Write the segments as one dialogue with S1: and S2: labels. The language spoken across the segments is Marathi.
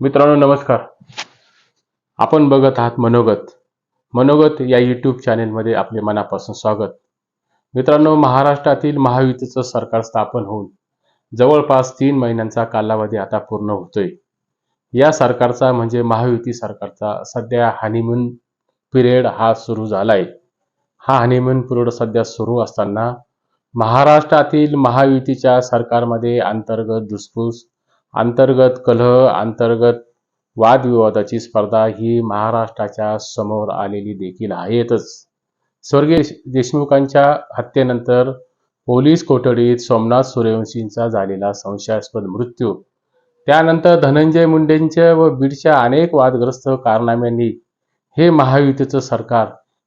S1: मित्रांनो नमस्कार. आपण बघत आहात मनोगत. मनोगत या यूट्यूब चॅनेलमध्ये आपले मनापासून स्वागत. मित्रांनो महाराष्ट्रातील महायुतीचं सरकार स्थापन होऊन जवळपास तीन महिन्यांचा कालावधी आता पूर्ण होतोय. या सरकारचा म्हणजे महायुती सरकारचा सध्या हनीमून पिरियड हा सुरू झालाय. हा हनीमून पिरियड सध्या सुरू असताना महाराष्ट्रातील महायुतीच्या सरकारमध्ये अंतर्गत धुसफूस अंतर्गत कलह अंतर्गत वादविवादाची स्पर्धा ही महाराष्ट्राच्या समोर आलेली देखील आहेतच. स्वर्गीय देशमुखांच्या हत्येनंतर पोलीस कोठडीत सोमनाथ सूर्यवंशींचा झालेला संशयास्पद मृत्यू. त्यानंतर धनंजय मुंडेंच्या व बीडच्या अनेक वादग्रस्त कारनाम्यांनी हे महायुतीचं सरकार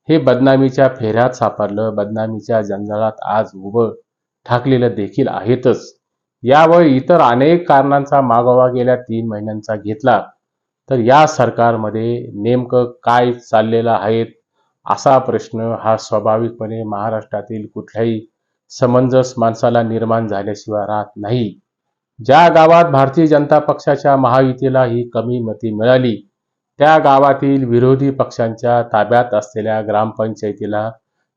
S1: हे बदनामीच्या फेऱ्यात सापडलं बदनामीच्या जंजाळात आज उभं ठाकलेलं देखील आहेतच. या व इतर अनेक कारणांचा मागोवा गेल्या तीन महिन्यांचा घेतला. तर या सरकारमध्ये नेमकं काय चाललेलं आहे? असा प्रश्न हा स्वाभाविकपणे महाराष्ट्रातील कुठल्याही समंजस माणसाला निर्माण झाल्याशिवाय राहत नाही. ज्या गावात भारतीय जनता पक्षाच्या महायुतीला ही कमी मती मिळाली त्या गावातील विरोधी पक्षांच्या ताब्यात असलेल्या ग्रामपंचायतीला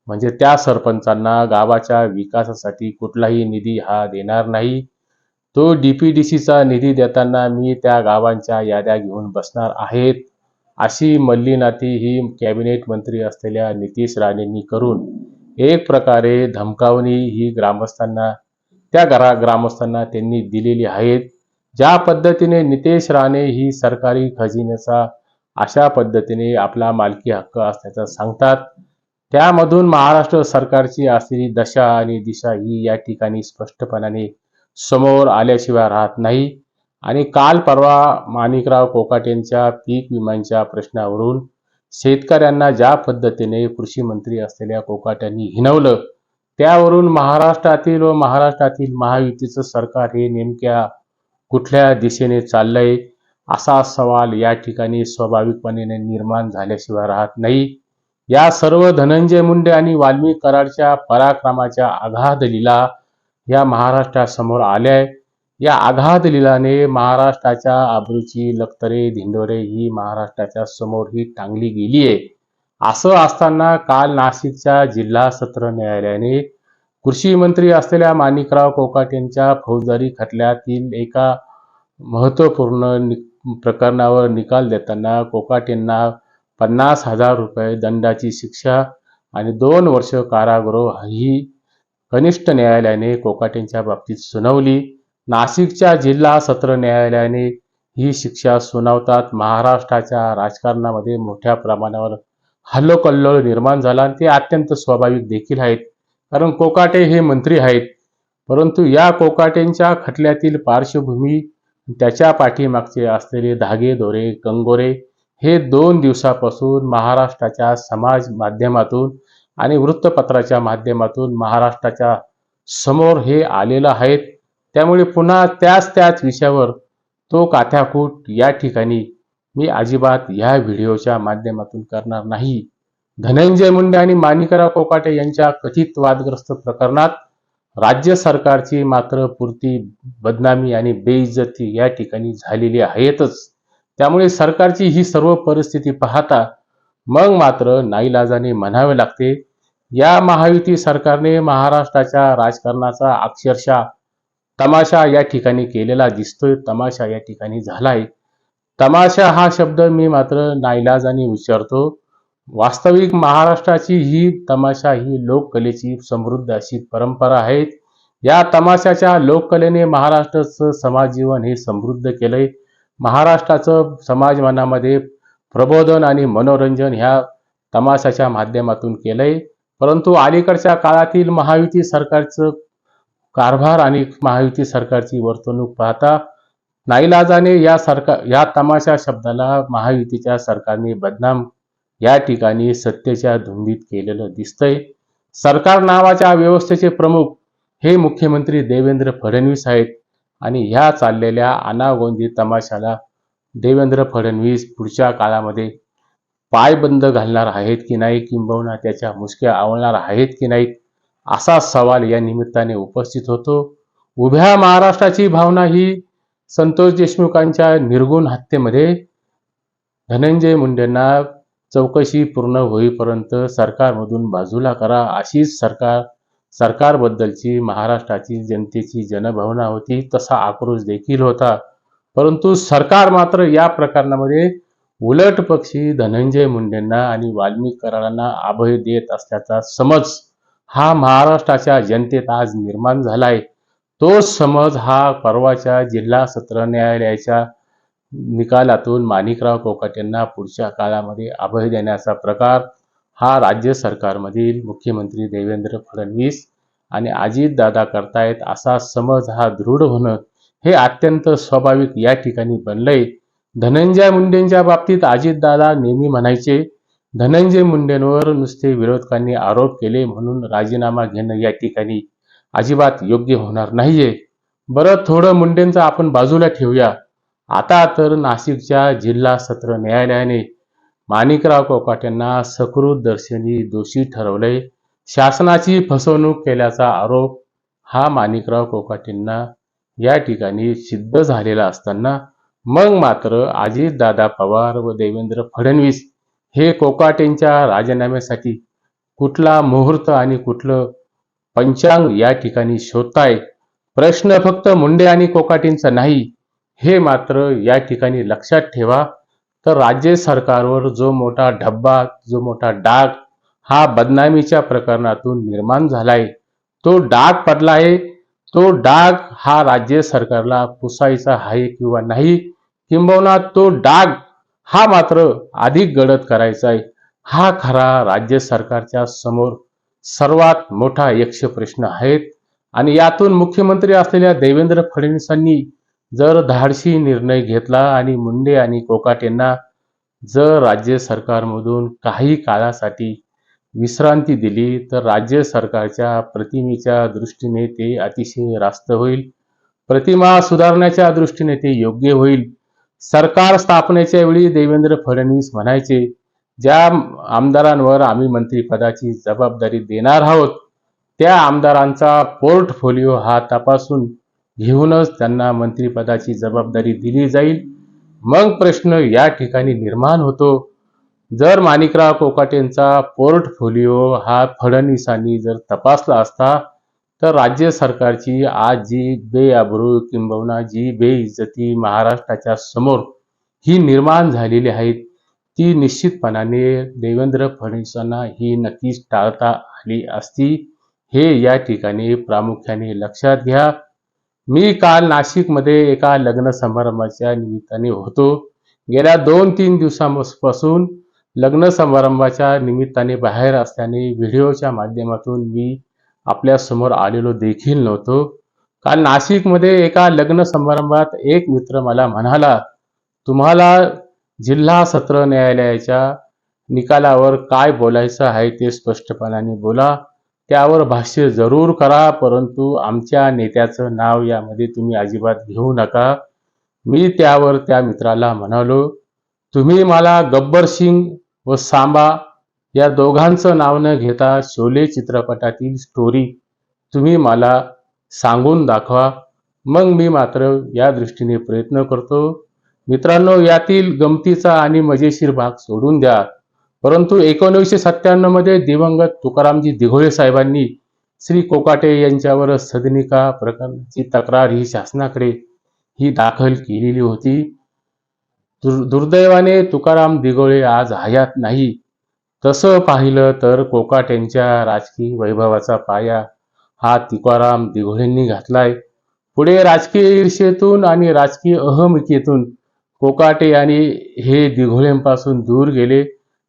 S1: म्हणजे त्या सरपंचांना गावाच्या विकासासाठी कुठलाही निधी हा देणार नाही. तो डी पी डी सीचा निधी देताना मी त्या गावांच्या याद्या घेऊन बसणार आहेत अशी मल्लीनाथी ही कॅबिनेट मंत्री असलेल्या नितीश राणेंनी करून एक प्रकारे धमकावणी ही ग्रामस्थांना त्या घरा ग्रामस्थांना त्यांनी दिलेली आहेत. ज्या पद्धतीने नितेश राणे ही सरकारी खजिन्याचा अशा पद्धतीने आपला मालकी हक्क असल्याचं सांगतात. त्यामधून महाराष्ट्र सरकारची असलेली दशा आणि दिशा ही या ठिकाणी स्पष्टपणाने समोर आल्याशिवाय राहत नाही. आणि काल परवा माणिकराव कोकाटेंच्या पीक विम्यांच्या प्रश्नावरून शेतकऱ्यांना ज्या पद्धतीने कृषी मंत्री असलेल्या कोकाट्यांनी हिनवलं त्यावरून महाराष्ट्रातील व महाराष्ट्रातील महायुतीचं सरकार हे नेमक्या कुठल्या दिशेने चाललंय? असा सवाल या ठिकाणी स्वाभाविकपणे निर्माण झाल्याशिवाय राहत नाही. या सर्व धनंजय मुंडे आणि वाल्मिक कराडच्या पराक्रमाच्या आघाद या महाराष्ट्रासमोर आल्या. आहे या आघात लिलाने महाराष्ट्राच्या आबरूची लखतरे धिंडोरे ही महाराष्ट्राच्या समोर ही टांगली गेली आहे असं असताना काल नाशिकच्या जिल्हा सत्र न्यायालयाने कृषी मंत्री असलेल्या माणिकराव कोकाटेंच्या फौजदारी खटल्यातील एका महत्त्वपूर्ण नि प्रकरणावर निकाल देताना कोकाटेंना पन्नास हजार रुपये दंडाची शिक्षा आणि दोन वर्ष कारागृह ही कनिष्ठ न्यायालयाने कोकाटेंच्या बाबतीत सुनावली. नाशिकच्या जिल्हा सत्र न्यायालयाने ही शिक्षा सुनावतात. महाराष्ट्राच्या राजकारणामध्ये मोठ्या प्रमाणावर हल्लोकल्लोळ निर्माण झाला आणि ते अत्यंत स्वाभाविक देखील आहेत. कारण कोकाटे हे मंत्री आहेत. परंतु या कोकाटेंच्या खटल्यातील पार्श्वभूमी त्याच्या पाठीमागचे असलेले धागे दोरे कंगोरे हे दोन दिवसापासून महाराष्ट्राच्या समाज माध्यमातून आणि वृत्तपत्राच्या माध्यमातून महाराष्ट्राच्या समोर हे आलेलं आहेत. त्यामुळे पुन्हा त्याच त्याच विषयावर तो काथ्याकूट या ठिकाणी मी अजिबात ह्या व्हिडिओच्या माध्यमातून करणार नाही. धनंजय मुंडे आणि माणिकराव कोकाटे यांच्या कथित वादग्रस्त प्रकरणात राज्य सरकारची मात्र पुरती बदनामी आणि बेइज्जती या ठिकाणी झालेली आहेतच. त्यामुळे सरकारची ही सर्व परिस्थिती पाहता मग मात्र नाईलाजाने म्हणावे लागते या महायुती सरकारने महाराष्ट्राच्या राजकारणाचा अक्षरशः तमाशा या ठिकाणी केलेला दिसतोय तमाशा या ठिकाणी झालाय. तमाशा हा शब्द मी मात्र नाईलाजाने उच्चारतो. वास्तविक महाराष्ट्राची ही तमाशा ही लोककलेची समृद्ध अशी परंपरा आहे या तमाशाच्या लोककलेने महाराष्ट्राचं समाज जीवन हे समृद्ध केलंय. महाराष्ट्राचं समाजमानामध्ये प्रबोधन आणि मनोरंजन ह्या तमाशाच्या माध्यमातून केलंय. परंतु अलीकडच्या काळातील महायुती सरकारचं कारभार आणि महायुती सरकारची वर्तणूक पाहता नाईलाजाने या सरकार या तमाशा शब्दाला महायुतीच्या सरकारने बदनाम या ठिकाणी सत्तेच्या धुंदीत केलेलं दिसतंय. सरकार नावाच्या व्यवस्थेचे प्रमुख हे मुख्यमंत्री देवेंद्र फडणवीस आहेत आणि ह्या चाललेल्या अनागोंदी तमाशाला देवेंद्र फडणवीस पुढच्या काळामध्ये पायबंद घालणार आहेत की नाही किंबहुना त्याच्या मुसक्या आवळणार आहेत की नाहीत असा सवाल या निमित्ताने उपस्थित होतो. उभ्या महाराष्ट्राची भावना ही संतोष देशमुखांच्या निर्गुण हत्येमध्ये धनंजय मुंडेंना चौकशी पूर्ण होईपर्यंत सरकारमधून बाजूला करा अशीच सरकार सरकारबद्दलची महाराष्ट्राची जनतेची जनभावना होती तसा आक्रोश देखील होता. परंतु सरकार मात्र या प्रकरणामध्ये उलट पक्षी धनंजय मुंडेंना आणि वाल्मिक कराडांना अभय देत असल्याचा समज हा महाराष्ट्राच्या जनतेत आज निर्माण झालाय. तो समज हा परवाच्या जिल्हा सत्र न्यायालयाच्या निकालातून माणिकराव कोकाटेंना पुढच्या काळामध्ये अभय देण्याचा प्रकार हा राज्य सरकारमधील मुख्यमंत्री देवेंद्र फडणवीस आणि अजितदादा करतायत असा समज हा दृढ होणं हे अत्यंत स्वाभाविक या ठिकाणी बनलंय. धनंजय मुंडेंच्या बाबतीत अजितदादा नेहमी म्हणायचे धनंजय मुंडेंवर नुसते विरोधकांनी आरोप केले म्हणून राजीनामा घेणं या ठिकाणी अजिबात योग्य होणार नाहीये. बरं थोडं मुंडेंचं आपण बाजूला ठेवूया. आता तर नाशिकच्या जिल्हा सत्र न्यायालयाने माणिकराव कोकाटेंना सकृत दर्शनी दोषी ठरवलंय. शासनाची फसवणूक केल्याचा आरोप हा माणिकराव कोकाटेंना या ठिकाणी सिद्ध झालेला असताना मग मात्र अजितदादा पवार व देवेंद्र फडणवीस हे कोकाटेंच्या राजीनाम्यासाठी कुठला मुहूर्त आणि कुठलं पंचांग या ठिकाणी शोधताय प्रश्न फक्त मुंडे आणि कोकाटेंचा नाही हे मात्र या ठिकाणी लक्षात ठेवा. तर राज्य सरकारवर जो मोठा ढब्बा जो मोठा डाग हा बदनामीच्या प्रकरणातून निर्माण झालाय तो डाग पडला आहे तो डाग हा राज्य सरकारला पुसायचा आहे किंवा नाही किंबहुना तो डाग हा मात्र अधिक गडद करायचा आहे. हा खरा राज्य सरकारच्या समोर सर्वात मोठा यक्ष प्रश्न आहेत. आणि यातून मुख्यमंत्री असलेल्या देवेंद्र फडणवीसांनी जर धाडशी निर्णय घेतला आणि मुंडे आणि कोकाटेंना जर राज्य सरकारमधून काही काळासाठी विश्रांती दिली तर राज्य सरकारच्या प्रतिमेच्या दृष्टीने ते अतिशय रास्त होईल. प्रतिमा सुधारण्याच्या दृष्टीने ते योग्य होईल. सरकार स्थापनेच्या वेळी देवेंद्र फडणवीस म्हणायचे ज्या आमदारांवर आम्ही मंत्रिपदाची जबाबदारी देणार आहोत त्या आमदारांचा पोर्टफोलिओ हा तपासून घेऊनच त्यांना मंत्रिपदाची जबाबदारी दिली जाईल. मग प्रश्न या ठिकाणी निर्माण होतो. जर माणिकराव कोकाटेंचा पोर्टफोलिओ हा फडणवीसांनी जर तपासला असता तर राज्य सरकारची आज जी बेआबरू किंबहुना जी बेइज्जती महाराष्ट्राच्या समोर ही निर्माण झालेली आहे ती निश्चितपणाने देवेंद्र फडणवीसांना ही नक्कीच टाळता आली असती. हे या ठिकाणी प्रामुख्याने लक्षात घ्या. मी काल नाशिकमध्ये एका लग्न समारंभाच्या निमित्ताने होतो. गेल्या दोन तीन दिवसांपासून लग्न समारंभाच्या निमित्ताने बाहेर असल्याने व्हिडिओच्या माध्यमातून मी आपल्यासमोर आलेलो देखील नव्हतो. काल नाशिकमध्ये एका लग्न समारंभात एक मित्र मला म्हणाला तुम्हाला जिल्हा सत्र न्यायालयाच्या निकालावर काय बोलायचं आहे ते स्पष्टपणाने बोला. त्यावर भाष्य जरूर करा परंतु आमच्या नेत्याचं नाव यामध्ये तुम्ही अजिबात घेऊ नका. मी त्यावर त्या मित्राला म्हणालो तुम्ही मला गब्बर सिंग व सांबा या दोघांचं नाव न घेता शोले चित्रपटातील स्टोरी तुम्ही मला सांगून दाखवा. मग मी मात्र या दृष्टीने प्रयत्न करतो. मित्रांनो यातील गमतीचा आणि मजेशीर भाग सोडून द्या. परंतु एकोणीसशे सत्त्याण्णवमध्ये दिवंगत तुकारामजी दिघोळे साहेबांनी श्री कोकाटे यांच्यावर सदनिका प्रकरणाची तक्रार ही शासनाकडे ही दाखल केलेली होती. दुर्दैवाने तुकाराम दिघोळे आज हयात नाही. तसं पाहिलं तर कोकाटेंच्या राजकीय वैभवाचा पाया हा तुकाराम दिघोळेंनी घातलाय. पुढे राजकीय ईर्षेतून आणि राजकीय अहमिकेतून कोकाटे आणि हे दिघोळेंपासून दूर गेले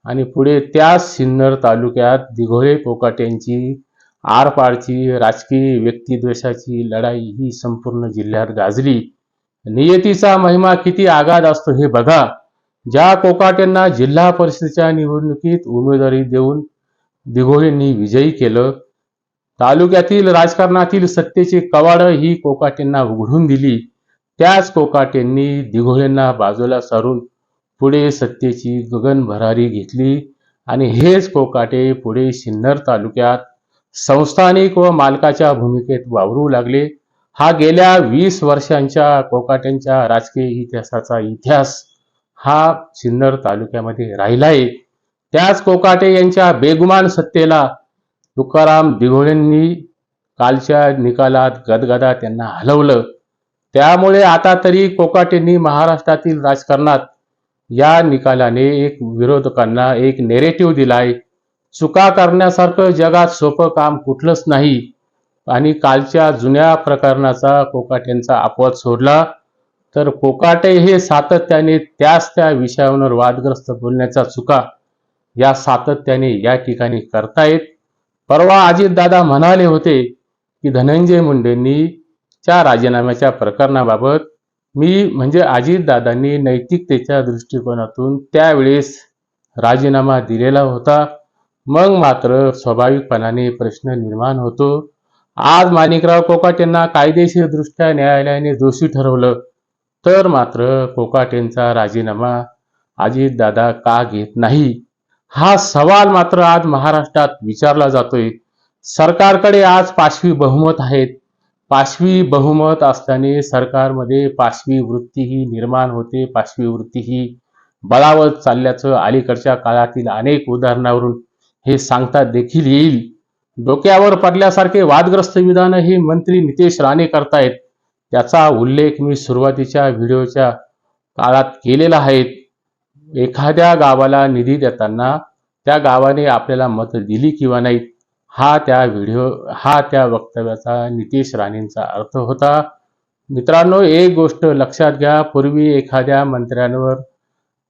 S1: आणि पुढे त्याच सिन्नर तालुक्यात दिघोळे कोकाटेंची आरपारची राजकीय व्यक्तिद्वेषाची लढाई ही संपूर्ण जिल्ह्यात गाजली. नियतीचा महिमा किती आगाध असतो हे बघा. ज्या कोकाटेंना जिल्हा परिषदेच्या निवडणुकीत उमेदवारी देऊन दिघोळेंनी विजयी केलं तालुक्यातील राजकारणातील सत्तेची कवाड ही कोकाटेंना उघडून दिली त्याच कोकाटेंनी दिघोळेंना बाजूला सारून पुढे सत्तेची गगनभरारी घेतली आणि हेच कोकाटे पुढे सिन्नर तालुक्यात संस्थानिक व मालकाच्या भूमिकेत वावरू लागले. हा गेल्या वीस वर्षांच्या कोकाट्यांच्या राजकीय इतिहासाचा इतिहास हा सिन्नर तालुक्यामध्ये राहिलाय. त्याच कोकाटे यांच्या बेगुमान सत्तेला तुकाराम दिघोळेंनी कालच्या निकालात गदगदा त्यांना हलवलं. त्यामुळे आता तरी कोकाटेंनी महाराष्ट्रातील राजकारणात या निकालाने एक विरोधकांना एक नेरेटिव्ह दिलाय. चुका करण्यासारखं जगात सोपं काम कुठलंच नाही. आणि कालच्या जुन्या प्रकरणाचा कोकाटेंचा अपवाद सोडला तर कोकाटे हे सातत्याने त्याच त्या विषयावर वादग्रस्त बोलण्याचा चुका या सातत्याने या ठिकाणी करतायत. परवा अजितदादा म्हणाले होते की धनंजय मुंडेंनी च्या राजीनाम्याच्या प्रकरणाबाबत मी म्हणजे अजितदादांनी नैतिकतेच्या दृष्टिकोनातून त्यावेळेस राजीनामा दिलेला होता. मग मात्र स्वाभाविकपणाने प्रश्न निर्माण होतो. आज माणिकराव कोकाटेंना कायदेशीरदृष्ट्या न्यायालयाने दोषी ठरवलं. तर मात्र कोकाटेंचा राजीनामा अजितदादा का घेत नाही? हा सवाल मात्र आज महाराष्ट्रात विचारला जातोय. सरकारकडे आज पाचवी बहुमत आहेत. पाचवी बहुमत असल्याने सरकारमध्ये पाचवी वृत्ती ही निर्माण होते. पाचवी वृत्ती ही बळावत चालल्याचं अलीकडच्या काळातील अनेक उदाहरणावरून हे सांगता देखील येईल. डोक्यावर पडल्यासारखे वादग्रस्त विधान हे मंत्री नितेश राणे करतायत. त्याचा उल्लेख मी सुरुवातीच्या व्हिडिओच्या काळात केलेला आहे. एखाद्या गावाला निधी देताना त्या गावाने आपल्याला मत दिली किंवा नाही हा त्या व्हिडिओ हा त्या वक्तव्याचा नितेश राणेंचा अर्थ होता. मित्रांनो एक गोष्ट लक्षात घ्या. पूर्वी एखाद्या मंत्र्यांवर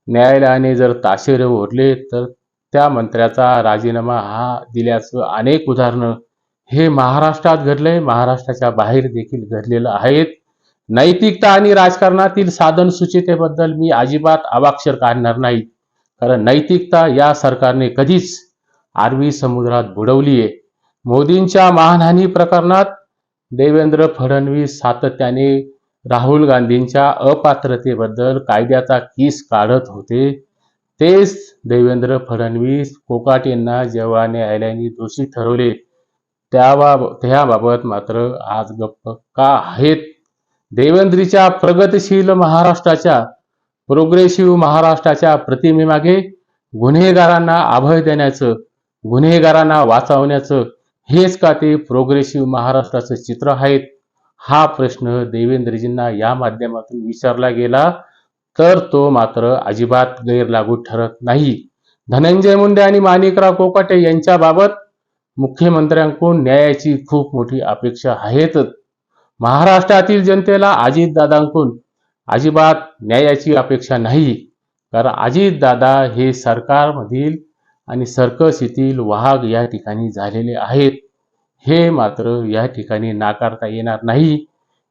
S1: न्यायालयाने जर ताशेरे ओढले तर त्या मंत्र्याचा राजीनामा हा दिल्याचं अनेक उदाहरणं हे महाराष्ट्रात घडलंय. महाराष्ट्राच्या बाहेर देखील घडलेलं आहेत. नैतिकता आणि राजकारणातील साधन सुचितेबद्दल मी अजिबात अवाक्षर काढणार नाही. कारण नैतिकता या सरकारने कधीच आरवी समुद्रात बुडवलीये. मोदींच्या मानहानी प्रकरणात देवेंद्र फडणवीस सातत्याने राहुल गांधींच्या अपात्रतेबद्दल कायद्याचा किस काढत होते. तेच देवेंद्र फडणवीस कोकाटेंना जेव्हा न्यायालयाने दोषी ठरवले. त्याबाब त्याबाबत मात्र आज गप्प का आहेत? देवेंद्रीच्या प्रगतशील महाराष्ट्राच्या प्रोग्रेसिव्ह महाराष्ट्राच्या प्रतिमेमागे गुन्हेगारांना अभय देण्याचं गुन्हेगारांना वाचवण्याचं हेच का ते प्रोग्रेसिव्ह महाराष्ट्राचं चित्र आहेत? हा प्रश्न देवेंद्रजींना या माध्यमातून विचारला गेला. तर तो मात्र अजिबात गैरलागू ठरत नाही. धनंजय मुंडे आणि माणिकराव कोकाटे यांच्याबाबत मुख्यमंत्र्यांकडून न्यायाची खूप मोठी अपेक्षा आहेतच. महाराष्ट्रातील जनतेला अजितदादांकडून अजिबात न्यायाची अपेक्षा नाही. कारण अजितदादा हे सरकारमधील आणि सर्कस येथील वाहक या ठिकाणी झालेले आहेत. हे मात्र या ठिकाणी नाकारता येणार नाही.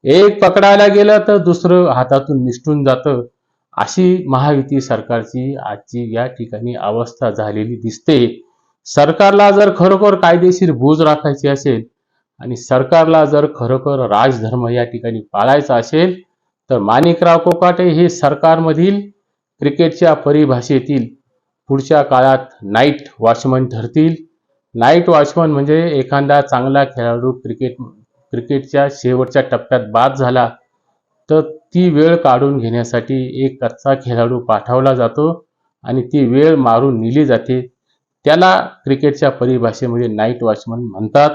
S1: एक पकडायला गेलं तर दुसरं हातातून निसटून जातं. अशी महायुती सरकारची आजची या ठिकाणी अवस्था झालेली दिसते. सरकारला जर खरोखर कायदेशीर बूज राखायची असेल आणि सरकारला जर खरोखर राजधर्म या ठिकाणी पाळायचा असेल तर माणिकराव कोकाटे हे सरकारमधील क्रिकेटच्या परिभाषेतील पुढच्या काळात नाईट वॉचमन ठरतील. नाईट वॉचमन म्हणजे एखादा चांगला खेळाडू क्रिकेट क्रिकेटच्या शेवटच्या टप्प्यात बाद झाला तर ती वेळ काढून घेण्यासाठी एक कच्चा खेळाडू पाठवला जातो आणि ती वेळ मारून नेली जाते. त्याला क्रिकेटच्या परिभाषेमध्ये नाईट वॉचमन म्हणतात.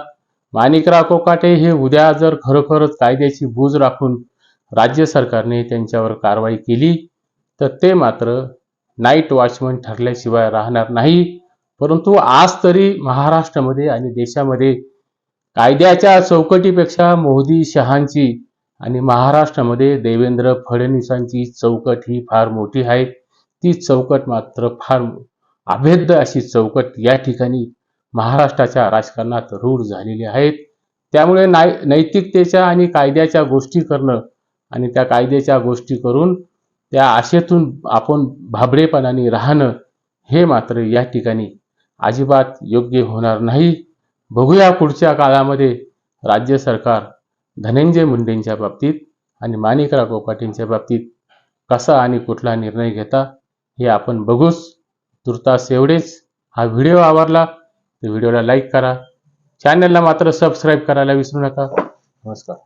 S1: माणिकराव कोकाटे हे उद्या जर खरोखरच कायद्याची बूज राखून राज्य सरकारने त्यांच्यावर कारवाई केली तर ते मात्र नाईट वॉचमन ठरल्याशिवाय राहणार नाही. परंतु आज तरी महाराष्ट्रामध्ये आणि देशामध्ये कायद्याच्या चौकटीपेक्षा मोदी शहांची आणि महाराष्ट्रामध्ये देवेंद्र फडणवीसांची चौकट ही फार मोठी आहे. ती चौकट मात्र फार अभेद्य अशी चौकट या ठिकाणी महाराष्ट्राच्या राजकारणात रूढ झालेली आहेत. त्यामुळे नाय नैतिकतेच्या आणि कायद्याच्या गोष्टी करणं आणि त्या कायद्याच्या गोष्टी करून त्या आशेतून आपण भाबडेपणाने राहणं हे मात्र या ठिकाणी अजिबात योग्य होणार नाही. बघूया पुढच्या काळामध्ये राज्य सरकार धनंजय मुंडेंच्या बाबतीत आणि माणिकराव कोकाटेंच्या बाबतीत कसा आणि कुठला निर्णय घेता हे आपण बघूच. तुर्तास एवढेच. हा व्हिडिओ आवडला तर व्हिडिओला लाईक करा. चॅनलला मात्र सबस्क्राईब करायला विसरू नका. नमस्कार.